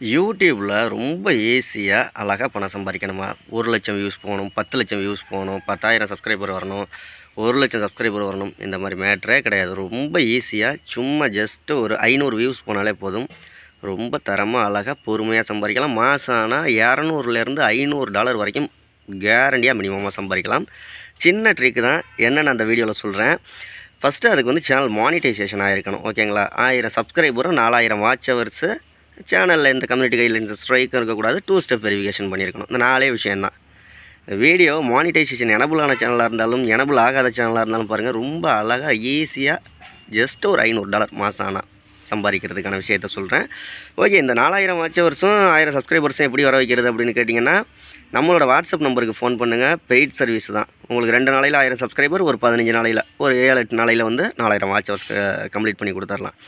யூடியூப்பில் ரொம்ப ஈஸியாக அழகாக பணம் சம்பாதிக்கணுமா? ஒரு லட்சம் வியூஸ் போகணும் பத்து லட்சம் வியூஸ் போகணும் பத்தாயிரம் சப்ஸ்கிரைபர் வரணும் ஒரு லட்சம் சப்ஸ்கிரைபர் வரணும் இந்த மாதிரி மேட்ரே கிடையாது. ரொம்ப ஈஸியாக சும்மா ஜஸ்ட்டு ஒரு ஐநூறு வியூஸ் போனாலே போதும். ரொம்ப தரமாக அழகாக பொறுமையாக சம்பாதிக்கலாம். மாதம் ஆனால் இரநூறுலேருந்து ஐநூறு டாலர் வரைக்கும் கேரண்டியாக மினிமமாக சம்பாதிக்கலாம். சின்ன ட்ரிக்கு தான். என்னென்னு அந்த வீடியோவில் சொல்கிறேன் ஃபஸ்ட்டு அதுக்கு வந்து சேனல் மானிட்டைசேஷன் ஆகிருக்கணும் ஓகேங்களா ஆயிரம் சப்ஸ்கிரைபரும் நாலாயிரம் வாட்ச் ஹவர்ஸு சேனலில் இந்த கம்யூனிட்டி கைட்லைன்ஸ் ஸ்ட்ரைக்கும் இருக்கக்கூடாது. டூ ஸ்டெப் வெரிஃபிகேஷன் பண்ணியிருக்கணும். இந்த நாலே விஷயந்தான் வீடியோ மானிட்டைசேஷன் எனபிளான சேனலாக இருந்தாலும் எனபிள் ஆகாத சேனலாக இருந்தாலும் பாருங்கள் ரொம்ப அழகாக ஈஸியாக ஜஸ்ட் ஒரு ஐநூறு டாலர் மாதம் ஆனால் சம்பாதிக்கிறதுக்கான விஷயத்த சொல்கிறேன் ஓகே இந்த நாலாயிரம் வாட்ச் வருஷம் ஆயிரம் சப்ஸ்கிரைபர்ஸும் எப்படி வர வைக்கிறது அப்படின்னு கேட்டிங்கன்னா நம்மளோட வாட்ஸ்அப் நம்பருக்கு ஃபோன் பண்ணுங்கள் பெய்ட் சர்வீஸ் தான். உங்களுக்கு ரெண்டு நாளையில் ஆயிரம் சப்ஸ்கிரைபர் ஒரு பதினஞ்சு நாளையில் ஒரு ஏழு எட்டு நாளையில் வந்து நாலாயிரம் வாட்ச் ஹவர்ஸ் கம்ப்ளீட் பண்ணி கொடுத்துர்லாம்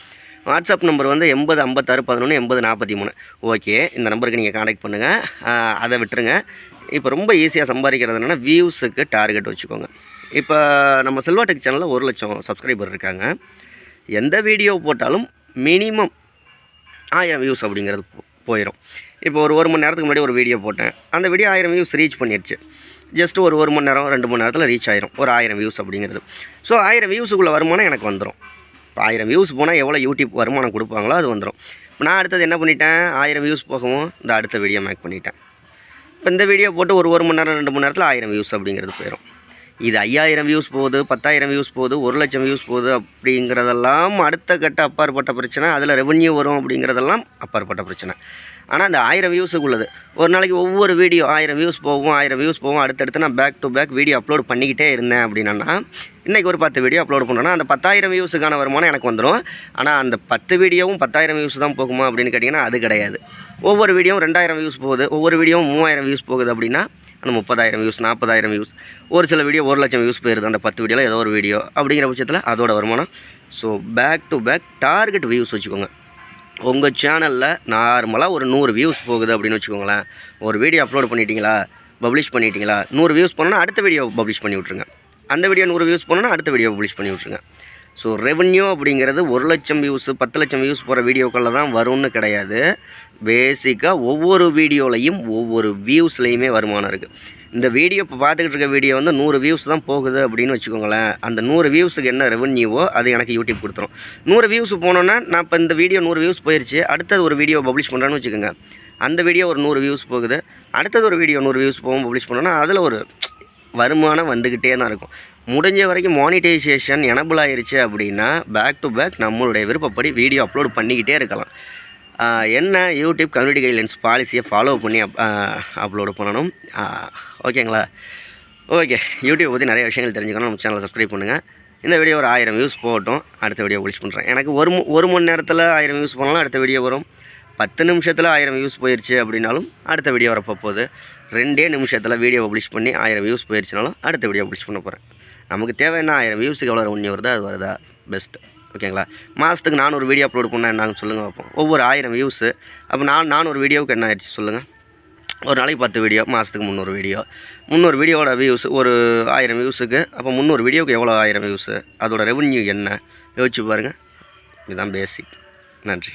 வாட்ஸ்அப் நம்பர் வந்து எண்பது ஐம்பத்தாறு பதினொன்று எண்பது நாற்பத்தி மூணு. ஓகே இந்த நம்பருக்கு நீங்கள் காண்டாக்ட் பண்ணுங்கள் அதை விட்டுருங்க. இப்போ ரொம்ப ஈஸியாக சம்பாதிக்கிறது என்னென்னா வியூஸுக்கு டார்கெட் வச்சுக்கோங்க. இப்போ நம்ம செல்வாடெக் சேனலில் ஒரு லட்சம் சப்ஸ்கிரைபர் இருக்காங்க. எந்த வீடியோ போட்டாலும் மினிமம் ஆயிரம் வியூஸ் அப்படிங்கிறது போ- போயிடும் இப்போ ஒரு ஒரு மணி நேரத்துக்கு முன்னாடி ஒரு வீடியோ போட்டேன். அந்த வீடியோ ஆயிரம் வியூஸ் ரீச் பண்ணிடுச்சு ஜஸ்ட் ஒரு ஒரு மணி நேரம் ரெண்டு மணி நேரத்தில் ரீச் ஆயிரும். ஒரு ஆயிரம் வியூஸ் அப்படிங்கிறது. ஸோ ஆயிரம் வியூஸுக்குள்ளே வருமானம் எனக்கு வந்துடும் இப்போ ஆயிரம் வியூஸ் போனால் எவ்வளோ யூடியூப் வருமானம் கொடுப்பாங்களோ அது வந்துடும் இப்போ நான் அடுத்தது என்ன பண்ணிட்டேன்? ஆயிரம் வியூஸ் போகவும் இந்த அடுத்த வீடியோ மேக் பண்ணிட்டேன். இப்போ இந்த வீடியோ போட்டு ஒரு ஒரு மணி நேரம் ரெண்டு மணி நேரத்தில் ஆயிரம் வியூஸ் அப்படிங்கிறது போயிடும் இது ஐயாயிரம் வியூஸ் போகுது பத்தாயிரம் வியூஸ் போகுது ஒரு லட்சம் வியூஸ் போகுது அப்படிங்கிறதெல்லாம் அடுத்த கட்ட அப்பாற்பட்ட பிரச்சனை. அதில் ரெவன்யூ வரும் அப்படிங்கிறதெல்லாம் அப்பாற்பட்ட பிரச்சனை. ஆனால் அந்த ஆயிரம் வியூஸுக்கு உள்ளது ஒரு நாளைக்கு ஒவ்வொரு வீடியோ ஆயிரம் வியூஸ் போகும் ஆயிரம் வியூஸ் போகும். அடுத்தடுத்து நான் back to back video upload பண்ணிக்கிட்டே இருந்தேன் அப்படின்னா இன்றைக்கி ஒரு பத்து வீடியோ அப்லோட் பண்ணுறேன்னா அந்த பத்தாயிரம் வியூஸுக்கான வருமானம் எனக்கு வந்துடும் ஆனால் அந்த பத்து வீடியோவும் பத்தாயிரம் வியூஸ் தான் போகுமா அப்படின்னு கேட்டிங்கன்னா அது கிடையாது. ஒவ்வொரு வீடியோவும் ரெண்டாயிரம் வியூஸ் போகுது ஒவ்வொரு வீடியோவும் மூவாயிரம் வியூஸ் போகுது அப்படின்னா அந்த முப்பதாயிரம் வியூஸ் நாற்பதாயிரம் வியூஸ் ஒரு சில வீடியோ ஒரு லட்சம் வியூஸ் போயிருது. அந்த பத்து வீடியோவில் ஏதோ ஒரு வீடியோ அப்படிங்கிற பட்சத்தில் அதோட வருமானம். So back to back target views வச்சுக்கோங்க. உங்கள் சேனலில் நார்மலாக ஒரு நூறு வியூஸ் போகுது அப்படின்னு வச்சுக்கோங்களேன். ஒரு வீடியோ அப்லோட் பண்ணிட்டீங்களா? பப்ளிஷ் பண்ணிட்டீங்களா? நூறு வியூஸ் பண்ணோன்னா அடுத்த வீடியோ பப்ளிஷ் பண்ணி விட்ருங்க அந்த வீடியோ நூறு வியூஸ் பண்ணோன்னா அடுத்த வீடியோ பப்ளிஷ் பண்ணி விட்ருங்க ஸோ ரெவன்யூ அப்படிங்கிறது ஒரு லட்சம் வியூஸ் பத்து லட்சம் வியூஸ் போகிற வீடியோக்களில் தான் வரும்னு கிடையாது. பேசிக்காக ஒவ்வொரு வீடியோலையும் ஒவ்வொரு வியூஸ்லேயுமே வருமானம் இருக்குது இந்த வீடியோ இப்போ பார்த்துக்கிட்டு இருக்க வீடியோ வந்து நூறு வியூஸ் தான் போகுது அப்படின்னு வச்சுக்கோங்களேன். அந்த நூறு வியூஸுக்கு என்ன ரெவன்யூவோ அது எனக்கு யூடியூப் கொடுத்துரும். நூறு வியூஸ் போனோன்னா நான் இப்போ இந்த வீடியோ நூறு வியூஸ் போயிடுச்சு அடுத்தது ஒரு வீடியோ பப்ளிஷ் பண்ணுறேன்னு வச்சுக்கோங்க. அந்த வீடியோ ஒரு நூறு வியூஸ் போகுது. அடுத்தது ஒரு வீடியோ நூறு வியூஸ் போகும் பப்ளிஷ் பண்ணோன்னா அதில் ஒரு வருமானம் வந்துக்கிட்டே தான் இருக்கும். முடிஞ்ச வரைக்கும் மானிட்டைசேஷன் எனபிள் ஆயிடுச்சு அப்படின்னா பேக் டு பேக் நம்மளுடைய விருப்பப்படி வீடியோ அப்லோட் பண்ணிக்கிட்டே இருக்கலாம். என்ன யூடியூப் கம்யூனிட்டி கைட்லைன்ஸ் பாலிசியை ஃபாலோ பண்ணி அப் அப்லோடு பண்ணணும்? ஓகேங்களா ஓகே யூடியூப் பற்றி நிறைய விஷயங்கள் தெரிஞ்சுக்கணும். நம்ம சேனலை சப்ஸ்கிரைப் பண்ணுங்கள் இந்த வீடியோ ஒரு ஆயிரம் வியூஸ் போகட்டும். அடுத்த வீடியோ பப்ளிஷ் பண்ணுறேன் எனக்கு ஒரு ஒரு மணி நேரத்தில் ஆயிரம் வியூஸ் போனாலும் அடுத்த வீடியோ வரும். பத்து நிமிஷத்தில் ஆயிரம் வியூஸ் போயிடுச்சு அப்படின்னாலும் அடுத்த வீடியோ வரப்போ போகுது ரெண்டே நிமிஷத்தில் வீடியோ பப்ளிஷ் பண்ணி ஆயிரம் வியூஸ் போயிடுச்சுனாலும் அடுத்த வீடியோ பப்ளிஷ் பண்ண போகிறேன் நமக்கு தேவைன்னா ஆயிரம் வியூஸுக்கு எவ்வளோ ரெவன்யூ வருதா அது வருதா? பெஸ்ட் ஓகேங்களா? மாதத்துக்கு நானூறு வீடியோ அப்லோட் பண்ணால் என்னன்னு சொல்லுங்கள் பார்ப்போம் ஒவ்வொரு ஆயிரம் வியூஸு அப்போ நான் நானூறு வீடியோவுக்கு என்ன ஆயிடுச்சு சொல்லுங்கள் ஒரு நாளைக்கு பத்து வீடியோ மாதத்துக்கு முந்நூறு வீடியோ முந்நூறு வீடியோவோட வியூஸ் ஒரு ஆயிரம் வியூஸுக்கு அப்போ முந்நூறு வீடியோவுக்கு எவ்வளோ ஆயிரம் வியூஸு அதோட ரெவன்யூ என்ன? யோசிச்சு பாருங்கள் இதுதான் பேசிக் நன்றி.